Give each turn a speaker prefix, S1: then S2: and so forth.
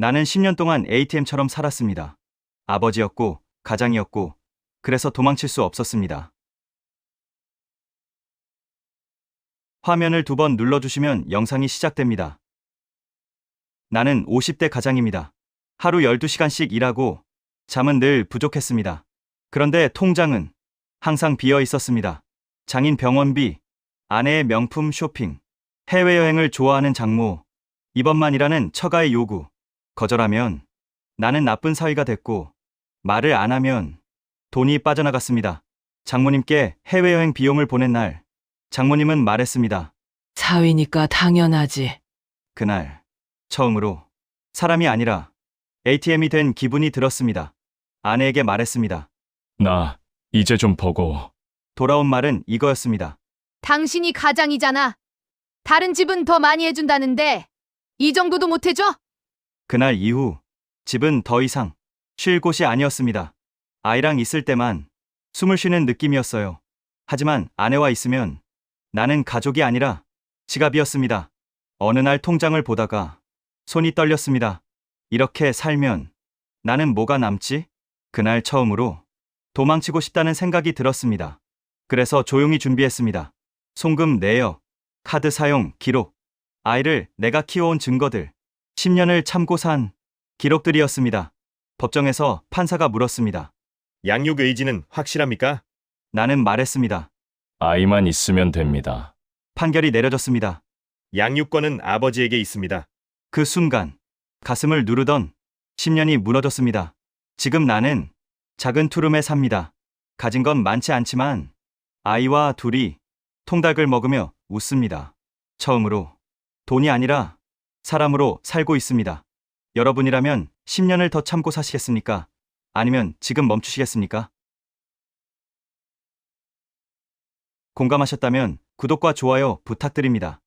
S1: 나는 10년 동안 ATM처럼 살았습니다. 아버지였고, 가장이었고, 그래서 도망칠 수 없었습니다. 화면을 두 번 눌러주시면 영상이 시작됩니다. 나는 50대 가장입니다. 하루 12시간씩 일하고, 잠은 늘 부족했습니다. 그런데 통장은 항상 비어 있었습니다. 장인 병원비, 아내의 명품 쇼핑, 해외여행을 좋아하는 장모, 이번만이라는 처가의 요구. 거절하면 나는 나쁜 사위가 됐고, 말을 안 하면 돈이 빠져나갔습니다. 장모님께 해외여행 비용을 보낸 날, 장모님은 말했습니다.
S2: 사위니까 당연하지.
S1: 그날, 처음으로 사람이 아니라 ATM이 된 기분이 들었습니다. 아내에게 말했습니다.
S3: 나 이제 좀 보고
S1: 돌아온 말은 이거였습니다.
S4: 당신이 가장이잖아. 다른 집은 더 많이 해준다는데 이 정도도 못 해줘?
S1: 그날 이후 집은 더 이상 쉴 곳이 아니었습니다. 아이랑 있을 때만 숨을 쉬는 느낌이었어요. 하지만 아내와 있으면 나는 가족이 아니라 지갑이었습니다. 어느 날 통장을 보다가 손이 떨렸습니다. 이렇게 살면 나는 뭐가 남지? 그날 처음으로 도망치고 싶다는 생각이 들었습니다. 그래서 조용히 준비했습니다. 송금 내역, 카드 사용 기록, 아이를 내가 키워온 증거들, 10년을 참고 산 기록들이었습니다. 법정에서 판사가 물었습니다.
S5: 양육 의지는 확실합니까?
S1: 나는 말했습니다.
S3: 아이만 있으면 됩니다.
S1: 판결이 내려졌습니다.
S5: 양육권은 아버지에게 있습니다.
S1: 그 순간 가슴을 누르던 10년이 무너졌습니다. 지금 나는 작은 투룸에 삽니다. 가진 건 많지 않지만 아이와 둘이 통닭을 먹으며 웃습니다. 처음으로 돈이 아니라 사람으로 살고 있습니다. 여러분이라면 10년을 더 참고 사시겠습니까? 아니면 지금 멈추시겠습니까? 공감하셨다면 구독과 좋아요 부탁드립니다.